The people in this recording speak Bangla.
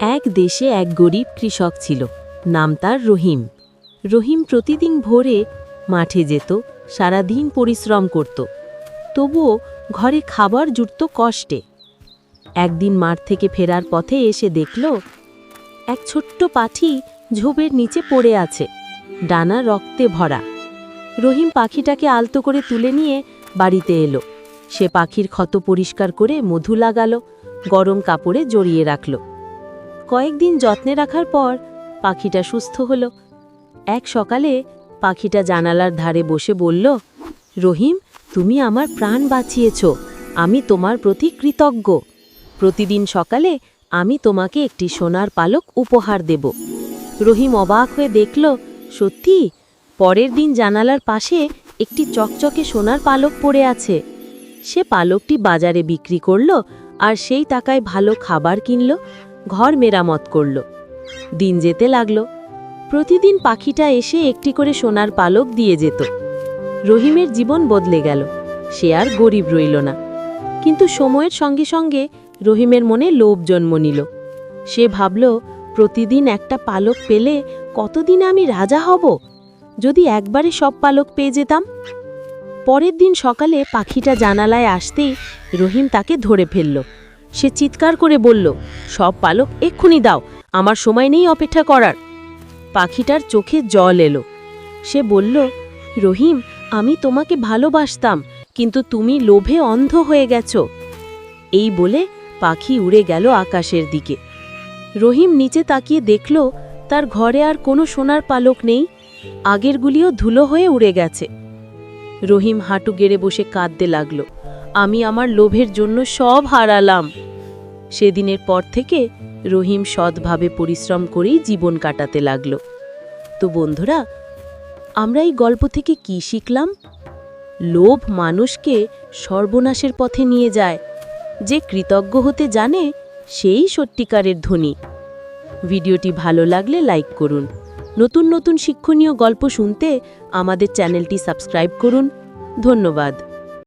এক দেশে এক গরিব কৃষক ছিল, নাম তার রহিম। রহিম প্রতিদিন ভোরে মাঠে যেত, সারাদিন পরিশ্রম করত। তবুও ঘরে খাবার জুটত কষ্টে। একদিন মাঠ থেকে ফেরার পথে এসে দেখল, এক ছোট্ট পাখি ঝোপের নিচে পড়ে আছে, ডানা রক্তে ভরা। রহিম পাখিটাকে আলতো করে তুলে নিয়ে বাড়িতে এলো। সে পাখির ক্ষত পরিষ্কার করে মধু লাগালো, গরম কাপড়ে জড়িয়ে রাখল। কয়েকদিন যত্নে রাখার পর পাখিটা সুস্থ হল। এক সকালে পাখিটা জানালার ধারে বসে বলল, রহিম, তুমি আমার প্রাণ বাঁচিয়েছ। আমি তোমার প্রতি কৃতজ্ঞ। প্রতিদিন সকালে আমি তোমাকে একটি সোনার পালক উপহার দেব রহিম অবাক হয়ে দেখল, সত্যি? পরের দিন জানালার পাশে একটি চকচকে সোনার পালক পড়ে আছে। সে পালকটি বাজারে বিক্রি করল আর সেই টাকায় ভালো খাবার কিনল। ঘর মেরামত করল। দিন যেতে লাগল। প্রতিদিন পাখিটা এসে একটি করে সোনার পালক দিয়ে যেত। রহিমের জীবন বদলে গেল। সে আর গরিব রইল না। কিন্তু সময়ের সঙ্গে সঙ্গে রহিমের মনে লোভ জন্ম নিল। সে ভাবল, প্রতিদিন একটা পালক পেলে কতদিন আমি রাজা হব? যদি একবারে সব পালক পেয়ে যেতাম? পরের দিন সকালে পাখিটা জানালায় আসতেই রহিম তাকে ধরে ফেলল। সে চিৎকার করে বলল, সব পালক, এক্ষুনি দাও, আমার সময় নেই অপেক্ষা করার। পাখিটার চোখে জল এলো। সে বলল, রহিম, আমি তোমাকে ভালোবাসতাম, কিন্তু তুমি লোভে অন্ধ হয়ে গেছ। এই বলে পাখি উড়ে গেল আকাশের দিকে। রহিম নিচে তাকিয়ে দেখল, তার ঘরে আর কোনো সোনার পালক নেই, আগেরগুলিও ধুলো হয়ে উড়ে গেছে। রহিম হাঁটু গেড়ে বসে কাঁদতে লাগল। আমি আমার লোভের জন্য সব হারালাম। সেদিনের পর থেকে রহিম সৎভাবে পরিশ্রম করেই জীবন কাটাতে লাগল। তো বন্ধুরা, আমরা এই গল্প থেকে কি শিখলাম? লোভ মানুষকে সর্বনাশের পথে নিয়ে যায়। যে কৃতজ্ঞ হতে জানে, সেই সত্যিকারের ধনী। ভিডিওটি ভালো লাগলে লাইক করুন। নতুন নতুন শিক্ষণীয় গল্প শুনতে আমাদের চ্যানেলটি সাবস্ক্রাইব করুন। ধন্যবাদ।